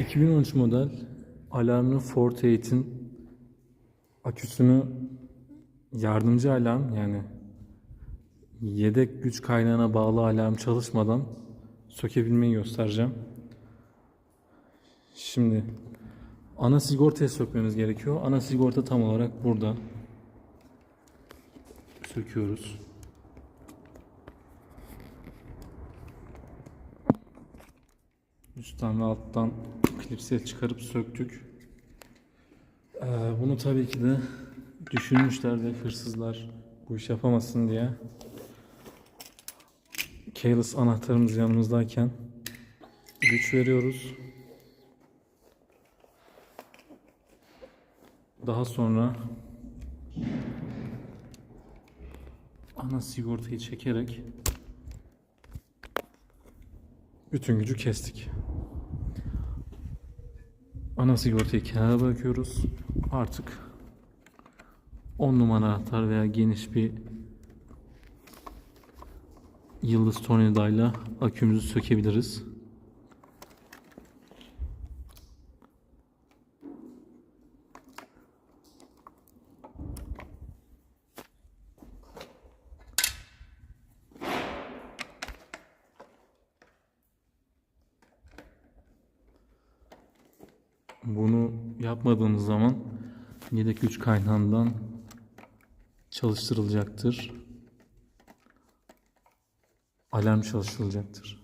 2013 model alarmlı Forte 8'in aküsünü yardımcı alarm yani yedek güç kaynağına bağlı alarm çalışmadan sökebilmeyi göstereceğim. Şimdi ana sigortayı sökmemiz gerekiyor. Ana sigorta tam olarak burada. Söküyoruz. Üstten ve alttan klipsleri çıkarıp söktük. Ee, bunu tabii ki de düşünmüşler ve hırsızlar bu iş yapamasın diye. Keyless anahtarımız yanımızdayken güç veriyoruz. Daha sonra ana sigortayı çekerek bütün gücü kestik. Ana sigortayı kenara bırakıyoruz. Artık 10 numara anahtar veya geniş bir yıldız tornidayla akümüzü sökebiliriz. Bunu yapmadığımız zaman yedek güç kaynağından çalıştırılacaktır. Alarm çalıştırılacaktır.